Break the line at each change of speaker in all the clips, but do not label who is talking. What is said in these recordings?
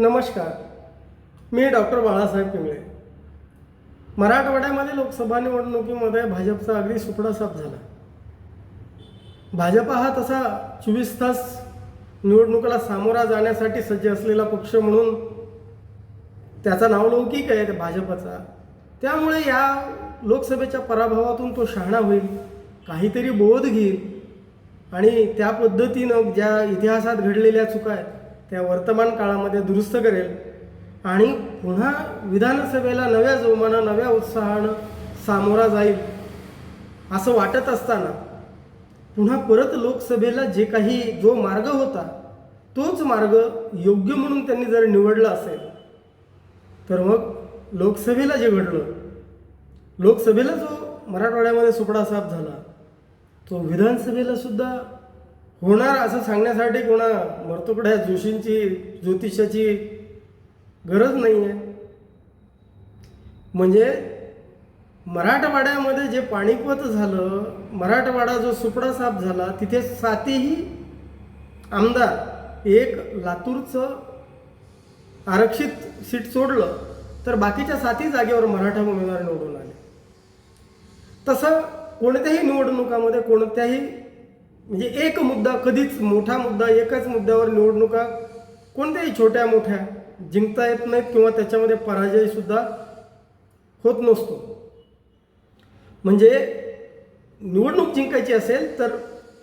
नमस्कार. मी डॉक्टर बाळासाहेब पिंगळे. मराठवाड्यामध्ये लोकसभा निवडणुकीमध्ये भाजपचा अगदी सुपडा साफ झाला. भाजपा हा तसा चोवीस तास निवडणुकीला सामोरा जाण्यासाठी सज्ज असलेला पक्ष म्हणून त्याचा नावलौकिक आहे त्या भाजपचा. त्यामुळे या लोकसभेच्या पराभवातून तो शहाणा होईल काहीतरी बोध घेईल आणि त्या पद्धतीनं ज्या इतिहासात घडलेल्या चुका आहेत त्या वर्तमान काळामध्ये दुरुस्त करेल. आणि पुन्हा विधानसभेला नव्या जोमानं नव्या उत्साहानं सामोरा जाईल असं वाटत असताना पुन्हा परत लोकसभेला जे काही जो मार्ग होता तोच मार्ग योग्य म्हणून त्यांनी जर निवडला असेल तर मग लोकसभेला जे घडलं लोकसभेला जो मराठवाड्यामध्ये सुपडा साफ झाला तो विधानसभेला सुद्धा होणार असं सांगण्यासाठी कोणा मर्तुकड्या जोशींची ज्योतिषाची गरज नाही आहे म्हणजे मराठवाड्यामध्ये जे पाणीपत झालं मराठवाडा जो सुपडा साफ झाला तिथे सातही आमदार एक लातूरचं आरक्षित सीट सोडलं तर बाकीच्या सातही जागेवर मराठा उमेदवार निवडून आले. तसं कोणत्याही निवडणुकामध्ये कोणत्याही म्हणजे एक मुद्दा कधीच मोठा मुद्दा एकाच मुद्द्यावर निवडणुका कोणत्याही छोट्या मोठ्या जिंकता येत नाहीत किंवा त्याच्यामध्ये पराजय सुद्धा होत नसतो. म्हणजे निवडणूक जिंकायची असेल तर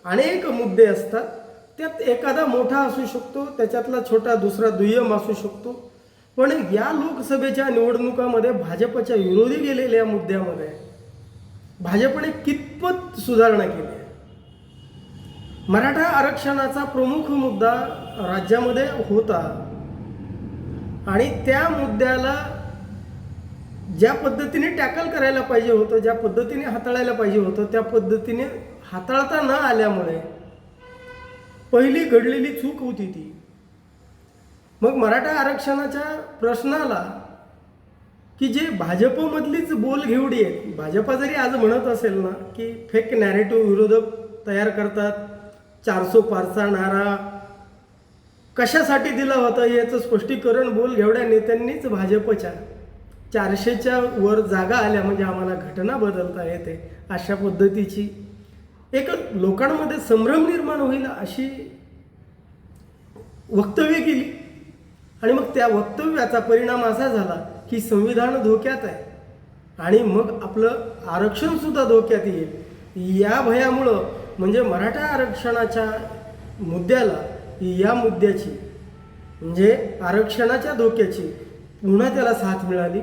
अनेक मुद्दे असतात. त्यात एखादा मोठा असू शकतो त्याच्यातला छोटा दुसरा दुय्यम असू शकतो. पण या लोकसभेच्या निवडणुकामध्ये भाजपच्या विरोधी गेलेल्या मुद्द्यामध्ये भाजपने कितपत सुधारणा केली आहे? मराठा आरक्षणाचा प्रमुख मुद्दा राज्यामध्ये होता. आणि त्या मुद्द्याला ज्या पद्धतीने टॅकल करायला पाहिजे होतं ज्या पद्धतीने हाताळायला पाहिजे होतं त्या पद्धतीने हाताळता न आल्यामुळे पहिली घडलेली चूक होती ती. मग मराठा आरक्षणाच्या प्रश्नाला की जे भाजपमधलीच बोल घेवडी आहे भाजपा जरी आज म्हणत असेल ना की फेक नॅरेटिव्ह विरोधक तयार करतात चारसो पारसा नारा. कशासाठी दिला होता याचं स्पष्टीकरण बोल घेवड्या नेत्यांनीच भाजपच्या. चारशेच्या वर जागा आल्या म्हणजे आम्हाला घटना बदलता येते अशा पद्धतीची. एक लोकांमध्ये संभ्रम निर्माण होईल अशी वक्तव्य केली. आणि मग त्या वक्तव्याचा परिणाम असा झाला की संविधान धोक्यात आहे. आणि मग आपलं आरक्षणसुद्धा धोक्यात येईल. या भयामुळं म्हणजे मराठा आरक्षणाच्या मुद्द्याला या मुद्द्याची म्हणजे आरक्षणाच्या धोक्याची पुन्हा त्याला साथ मिळाली.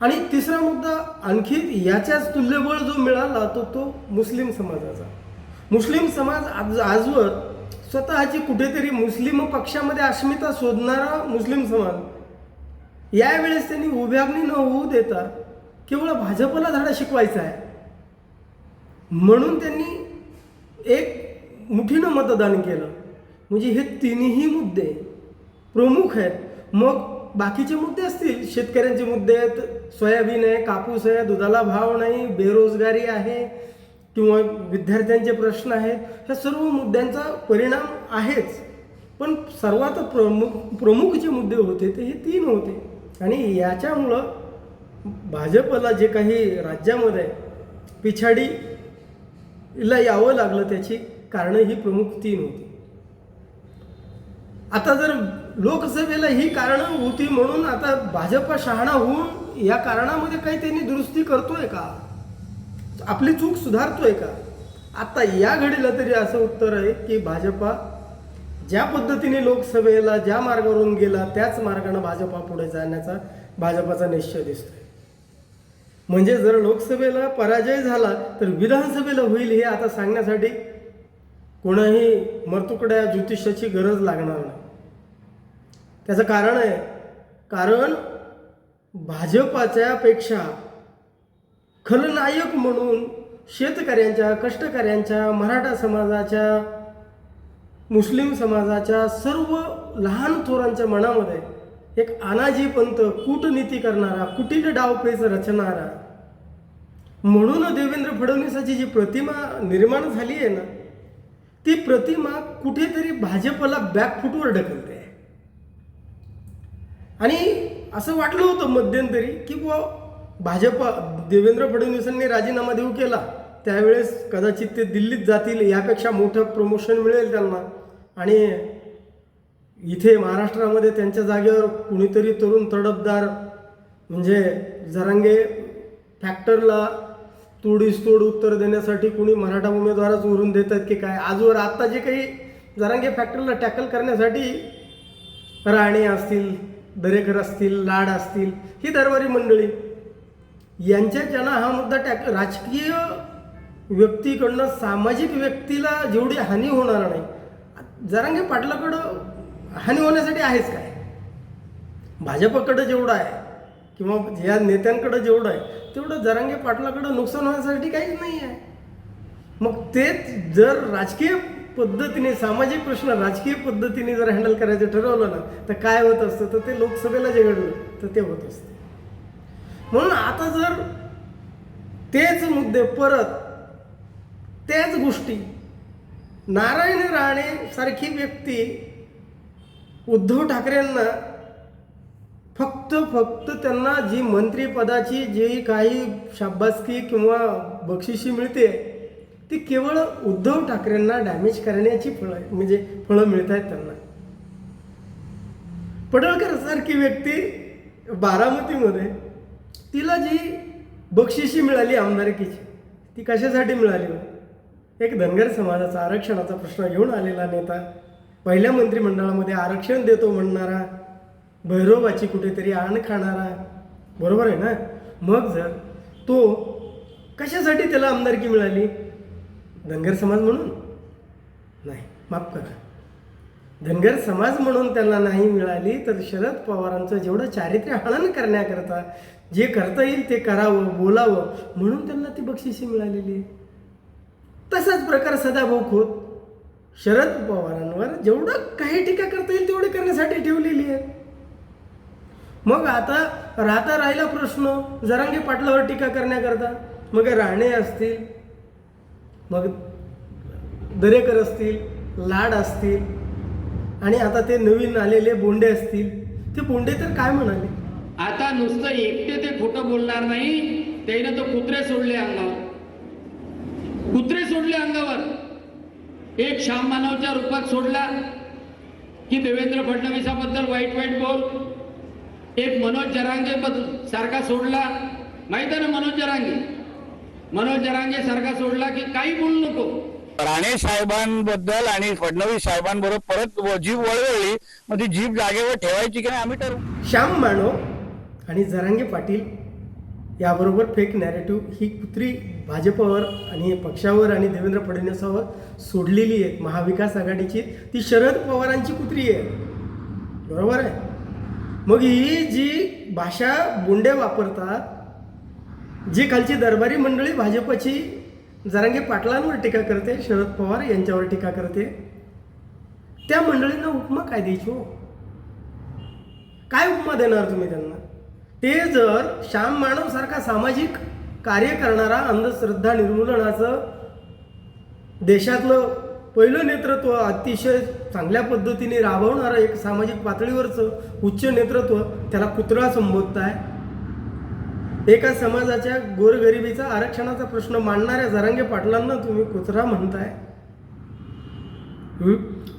आणि तिसरा मुद्दा आणखी याच्याच तुल्यबळ जो मिळाला तो तो मुस्लिम समाजाचा. मुस्लिम समाज आज आजवर स्वतःची कुठेतरी मुस्लिम पक्षामध्ये अस्मिता शोधणारा मुस्लिम समाज यावेळेस त्यांनी उभ्यागणी न होऊ देता केवळ भाजपला धडा शिकवायचा आहे. म्हणून त्यांनी एक मुठीनं मतदान केलं. म्हणजे हे तिन्ही मुद्दे प्रमुख आहेत. मग बाकीचे मुद्दे असतील शेतकऱ्यांचे मुद्दे आहेत. सोयाबीन आहे कापूस आहे दुधाला भाव नाही बेरोजगारी आहे किंवा विद्यार्थ्यांचे प्रश्न आहेत. ह्या सर्व मुद्द्यांचा परिणाम आहेच. पण सर्वात प्रमुख प्रमुख जे मुद्दे होते ते हे तीन होते. आणि याच्यामुळं भाजपला जे काही राज्यामध्ये पिछाडी ला यावं लागलं त्याची कारणं ही प्रमुख तीन होती. आता जर लोकसभेला ही कारणं होती म्हणून आता भाजप शहाणा होऊन या कारणामध्ये काही त्यांनी दुरुस्ती करतोय का? आपली चूक सुधारतोय का? आता या घडीला तरी असं उत्तर आहे की भाजपा ज्या पद्धतीने लोकसभेला ज्या मार्गावरून गेला त्याच मार्गाने भाजपा पुढे जाण्याचा भाजपाचा निश्चय दिसतोय. म्हणजे जर लोकसभेला पराजय झाला तर विधानसभेला होईल हे आता सांगण्यासाठी कोणाही मरतुकड्या ज्योतिषाची गरज लागणार नाही. त्याचं कारण आहे कारण भाजपाच्यापेक्षा खलनायक म्हणून शेतकऱ्यांच्या कष्टकऱ्यांच्या मराठा समाजाच्या मुस्लिम समाजाच्या सर्व लहान थोरांच्या मनामध्ये एक अनाजीपंत कूटनीती करणारा कुटील डावपेच रचणारा. म्हणून देवेंद्र फडणवीसाची जी प्रतिमा निर्माण झाली आहे ना ती प्रतिमा कुठेतरी भाजपला बॅकफुटवर ढकलते. आणि असं वाटलं होतं मध्यंतरी की बुवा भाजप देवेंद्र फडणवीसांनी राजीनामा देऊ केला त्यावेळेस कदाचित ते दिल्लीत जातील यापेक्षा मोठं प्रमोशन मिळेल त्यांना. आणि इथे महाराष्ट्रामध्ये त्यांच्या जागेवर कुणीतरी तरुण तडफदार म्हणजे जरांगे फॅक्टरला तोडीस तोड उत्तर देण्यासाठी कुणी मराठा उमेदवारच उरून देतात की काय? आजवर आत्ता जे काही जरांगे फॅक्टरला टॅकल करण्यासाठी राणे असतील दरेकर असतील लाड असतील ही दरबारी मंडळी. यांच्याच्यानं हा मुद्दा टॅक राजकीय व्यक्तीकडनं सामाजिक व्यक्तीला जेवढी हानी होणार नाही. जरांगे पाटलाकडं हानी होण्यासाठी आहेच काय? भाजपकडं जेवढं आहे किंवा या नेत्यांकडं जेवढं आहे तेवढं जरांगे पाटलाकडं नुकसान होण्यासाठी काहीच नाही आहे. मग तेच जर राजकीय पद्धतीने सामाजिक प्रश्न राजकीय पद्धतीने जर हँडल करायचं ठरवलं ना तर काय होत असतं? तर ते लोकसभेला जे घडलं तर ते होत असतं. म्हणून आता जर तेच मुद्दे परत त्याच गोष्टी नारायण राणे सारखी व्यक्ती उद्धव ठाकरेंना फक्त फक्त त्यांना जी मंत्रिपदाची जी काही शाबासकी किंवा बक्षिशी मिळते ती केवळ उद्धव ठाकरेंना डॅमेज करण्याची फळं म्हणजे फळं मिळत आहेत त्यांना. पडळकर सारखी व्यक्ती बारामतीमध्ये तिला जी बक्षिशी मिळाली आमदारकीची ती कशासाठी मिळाली हो? एक धनगर समाजाचा आरक्षणाचा प्रश्न घेऊन आलेला नेता पहिल्या मंत्रिमंडळामध्ये आरक्षण देतो म्हणणारा भैरोबाची कुठेतरी आण खाणारा बरोबर आहे ना? मग जर तो कशासाठी त्याला आमदारकी मिळाली? धनगर समाज म्हणून? नाही माफ करा. धनगर समाज म्हणून त्यांना नाही मिळाली तर शरद पवारांचं जेवढं चारित्र्य हनन करण्याकरता जे करता येईल ते करावं बोलावं म्हणून त्यांना ती बक्षिसी मिळालेली. आहे तसाच प्रकार सदाभाऊ खोत. शरद पवारांवर जेवढं काही टीका करता येईल तेवढी करण्यासाठी ठेवलेली आहे. मग आता राहता राहिला प्रश्न जरांगे पाटलावर टीका करण्याकरता. मग राणे असतील मग दरेकर असतील लाड असतील आणि आता ते नवीन आलेले बोंडे असतील ते बोंडे तर काय म्हणाले?
आता नुसतं एकटे ते खोटं बोलणार नाही त्याने तो कुत्रे सोडले अंगावर कुत्रे सोडले अंगावर एक श्याम मानवच्या रूपात सोडला की देवेंद्र फडणवीसाबद्दल वाईट वाईट बोल. एक मनोज जरांगे सारखा सोडला. माहीत आहे ना मनोज जरांगे? मनोज जरांगे सारखा सोडला की काही बोलू नको.
राणे साहेबांबद्दल आणि फडणवीस साहेबांबरोबर परत व- जीभ वळवळली मग ती जीभ जागेवर ठेवायची की नाही आम्ही ठरवू?
श्याम मानव आणि जरांगे पाटील याबरोबर फेक नॅरेटिव्ह ही कुत्री भाजपवर आणि पक्षावर आणि देवेंद्र फडणवीसावर सोडलेली आहे. महाविकास आघाडीची ती शरद पवारांची कुत्री आहे. बरोबर आहे? मग ही जी भाषा बोंडे वापरतात जी खालची दरबारी मंडळी भाजपची जरांगे पाटलांवर टीका करते शरद पवार यांच्यावर टीका करते त्या मंडळींना उपमा काय द्यायची हो? काय उपमा देणार तुम्ही त्यांना? ते जर श्याम मानव सारखा सामाजिक कार्य करणारा अंधश्रद्धा निर्मूलनाचं देशातलं पहिलं नेतृत्व अतिशय चांगल्या पद्धतीने राबवणारं एक सामाजिक पातळीवरचं उच्च नेतृत्व त्याला कुत्रा संबोधताय. एका समाजाच्या गोरगरिबीचा आरक्षणाचा प्रश्न मांडणाऱ्या जरांगे पाटलांना तुम्ही कुत्रा म्हणताय.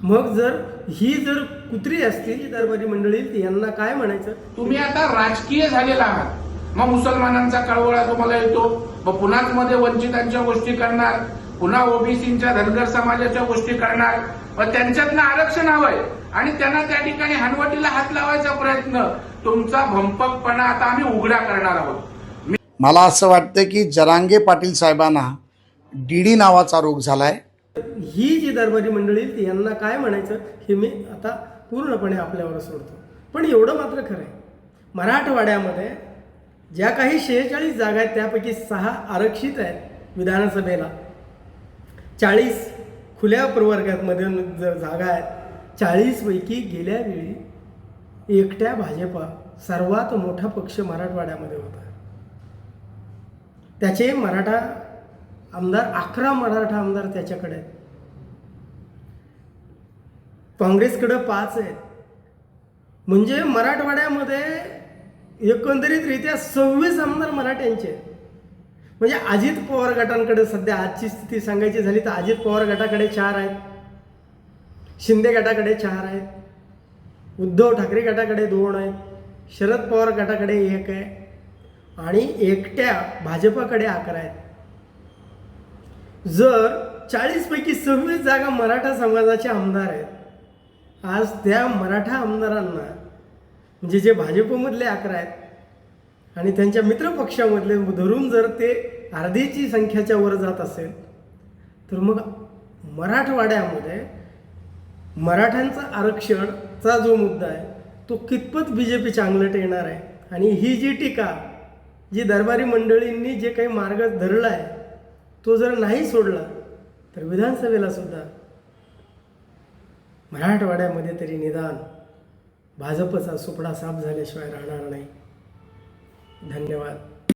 मग जर ही जर कुत्री असतील दरबारी मंडळी यांना काय म्हणायचं?
तुम्ही आता राजकीय झालेला आहात. मग मुसलमानांचा कळवळा तुम्हाला येतो. मग पुन्हा मध्ये वंचितांच्या गोष्टी करणार पुन्हा ओबीसीच्या धनगर समाजाच्या गोष्टी करणार. मग त्यांच्यातनं आरक्षण हवंय. आणि त्यांना त्या ठिकाणी हनवटीला हात लावायचा प्रयत्न तुमचा भंपकपणा आता आम्ही उघडा करणार आहोत.
मला असं वाटतं की जरांगे पाटील साहेबांना डीडी नावाचा रोग झालाय.
ही जी दरबारी मंडळी यांना काय म्हणायचं? हे मी आता पूर्णपणे आपल्यावर सोडतो. पण एवढं मात्र खरं आहे. मराठवाड्यामध्ये ज्या काही शेहेचाळीस जागा आहेत त्यापैकी सहा आरक्षित आहेत विधानसभेला. चाळीस खुल्या प्रवर्गामध्ये जर जागा आहेत चाळीसपैकी गेल्या वेळी एकट्या भाजपा सर्वात मोठा पक्ष मराठवाड्यामध्ये होता. त्याचे मराठा आमदार अकरा मराठा आमदार त्याच्याकडे आहेत. काँग्रेसकडं पाच आहेत. म्हणजे मराठवाड्यामध्ये एकंदरीतरित्या सव्वीस आमदार मराठ्यांचे आहेत. म्हणजे अजित पवार गटांकडे सध्या आजची स्थिती सांगायची झाली तर अजित पवार गटाकडे चार आहेत. शिंदे गटाकडे चार आहेत. उद्धव ठाकरे गटाकडे दोन आहेत. शरद पवार गटाकडे एक आहे. आणि एकट्या भाजपाकडे अकरा आहेत. जर चाळीसपैकी सव्वीस जागा मराठा समाजाचे आमदार आहेत आज त्या मराठा आमदारांना म्हणजे जे भाजपमधले अकरा आहेत आणि त्यांच्या मित्रपक्षामधले धरून जर ते अर्धीची संख्याच्या वर जात असेल तर मग मराठवाड्यामध्ये मराठ्यांचा आरक्षणचा जो मुद्दा आहे तो कितपत बी जे पीच्या अंगलट येणार आहे? आणि ही जी टीका जी दरबारी मंडळींनी जे काही मार्ग धरला आहे तो जर नाही सोडला तर विधानसभेला सुद्धा मराठवाड्यामध्ये तरी निदान भाजपचा सुपडा साफ झाल्याशिवाय राहणार नाही. धन्यवाद.